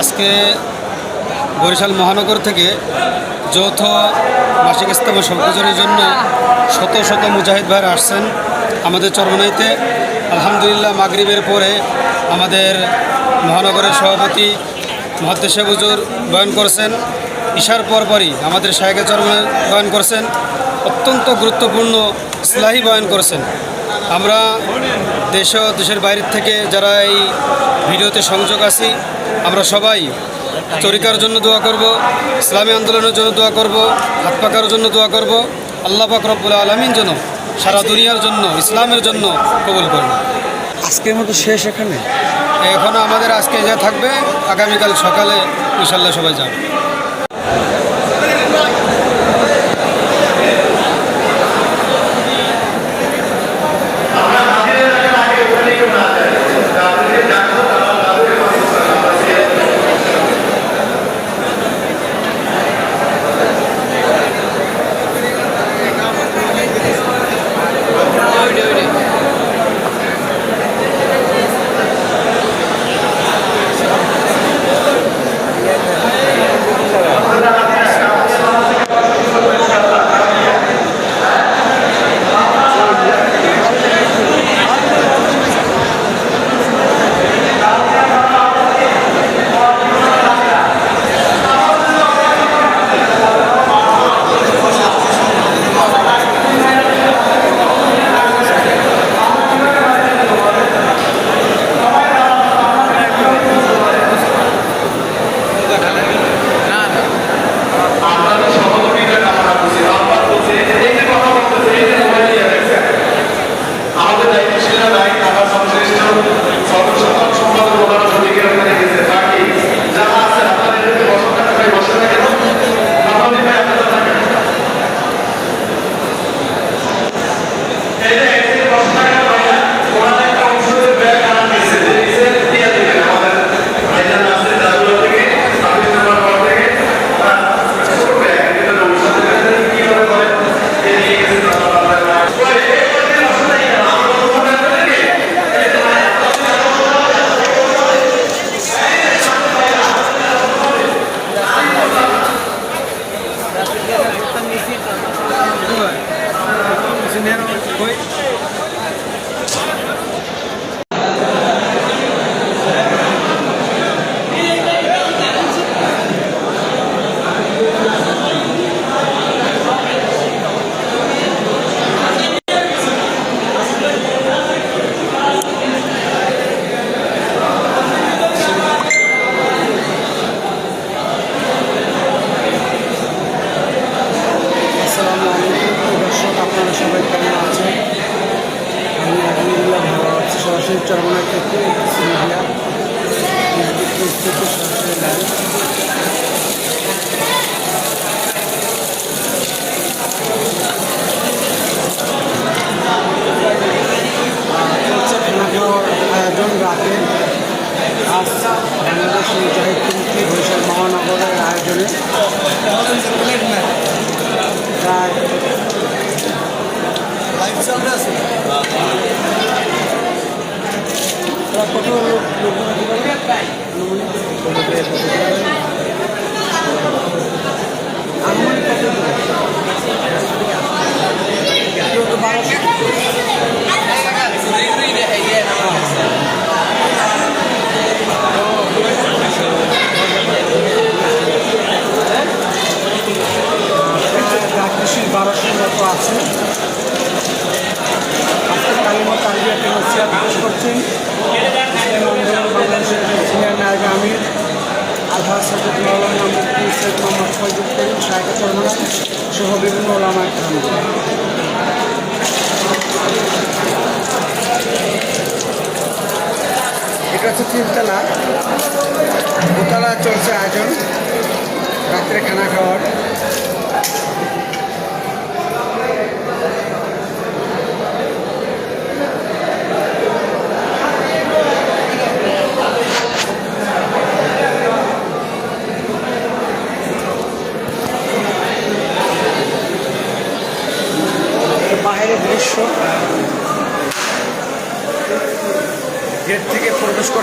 আজকে বরিশাল মহানগর থেকে যৌথ মাসিক ইস্তেমা সংকোচনের জন্য শত শত মুজাহিদ ভাইরা আসছেন আমাদের চরমনাইতে। আলহামদুলিল্লাহ মাগরিবের পরে আমাদের মহানগরের সভাপতি মহাদ্দেশে হুজুর বয়ন করছেন। ঈশার পরপরই আমাদের শাহেকে চরমনাই বয়ন করছেন। অত্যন্ত গুরুত্বপূর্ণ ইসলাহি বয়ান করছেন। আমরা দেশ ও দেশের বাইরের থেকে যারা এই ভিডিওতে সংযোগ আছি আমরা সবাই তরিকার জন্য দোয়া করব ইসলামী আন্দোলনের জন্য দোয়া করব হাত পাকার জন্য দোয়া করব আল্লাহ পাক রব্বুল আলমিন জন্য সারা দুনিয়ার জন্য ইসলামের জন্য কবুল করব আজকের মতো শেষ এখানে? এখনও আমাদের আজকে যা থাকবে আগামীকাল সকালে ইনশাল্লাহ সবাই যাবে। こい。চরমনা থেকে খাওয়ার আয়োজন রাতে আজ বাংলাদেশ মুজাহিদ কমিটি বরিশাল মহানগরের আয়োজনে প্রায় কত লোক লোক আনুমানিক কত লোক? কেউ তো বারোশো প্রাকৃতিক বারোশোর মতো আছে আজকে একটা নসিয়া প্রকাশ করছেন। আলহাজ সাথে সহ বিভিন্ন এটা হচ্ছে তিনতলা। দোতলা চলছে আয়োজন। রাত্রে খানা খাওয়ার।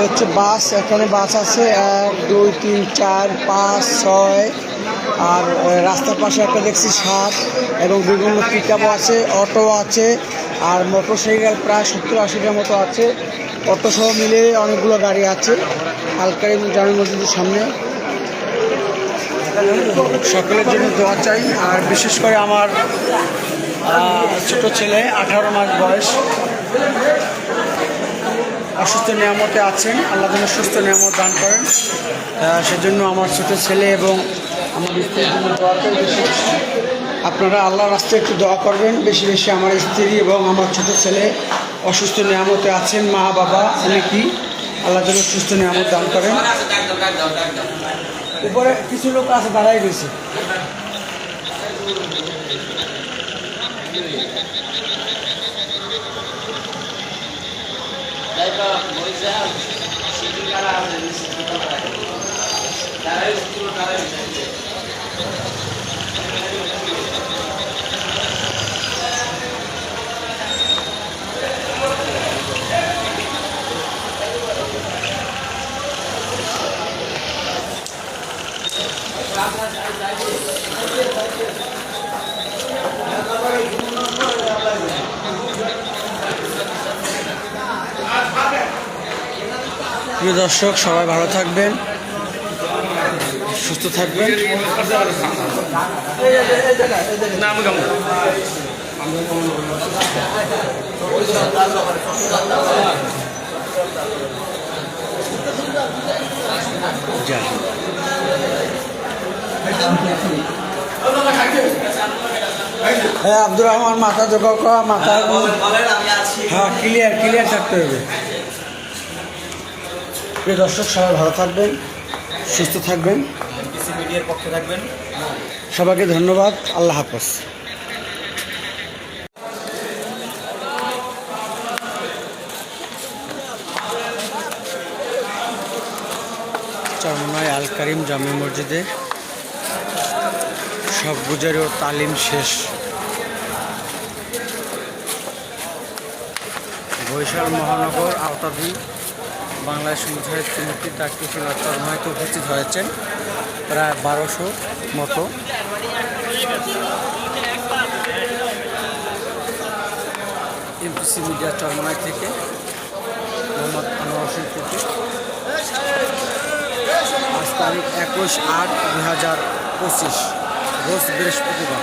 হচ্ছে বাস, এখানে বাস আছে, এক, দুই, তিন, চার, পাঁচ, ছয়, আর রাস্তার পাশে একটা দেখছি সাত, এবং বিভিন্ন পিক আছে অটো আছে, আর মোটরসাইকেল প্রায় সত্তর আশিটার মতো আছে। অটো সহ মিলে অনেকগুলো গাড়ি আছে আলকারি জামি মসজিদের সামনে। সকলের জন্য দোয়া চাই। আর বিশেষ করে আমার ছোট ছেলে, আঠারো মাস বয়স, অসুস্থ নিয়ামতে আছেন। আল্লাহ যেন সুস্থ নিয়ামত দান করেন। সেজন্য আমার ছোট ছেলে এবং আমার স্ত্রীর জন্য দোয়া। আপনারা আল্লাহর রাস্তায় একটু দোয়া করবেন। বেশি বেশি আমার স্ত্রী এবং আমার ছোট ছেলে অসুস্থ নিয়ামতে আছেন। মা, বাবা, অনেকই আল্লাহ যেন সুস্থ নিয়ামত দান করেন। উপরে কিছু লোক আছে দাঁড়াই রয়েছে। প্রিয় দর্শক সবাই ভালো থাকবেন সুস্থ থাকবেন। হ্যাঁ আব্দুর রহমান মাথা জোগাড় করা মাথা হ্যাঁ ক্লিয়ার ক্লিয়ার থাকতে হবে। প্রিয় দর্শক, সবাই ভালো থাকবেন, সুস্থ থাকবেন। থাকবেন সবাইকে ধন্যবাদ, আল্লাহ হাফেজ। চরমনায় আল করিম জামে মসজিদে সব গুজারি ও তালিম শেষ। বরিশাল মহানগর আওতাধীন বাংলাদেশ মুজাহিদ কমিটি তার কৃষি চরমাইতে উপস্থিত হয়েছেন, প্রায় বারোশো মতো। এমপিসি মিডিয়া চরমনাই থেকে মোহাম্মদ আনোয়ার হোসেন টুটু আজ তারিখ একুশ আট দুই হাজার পঁচিশ, রোজ বৃহস্পতিবার।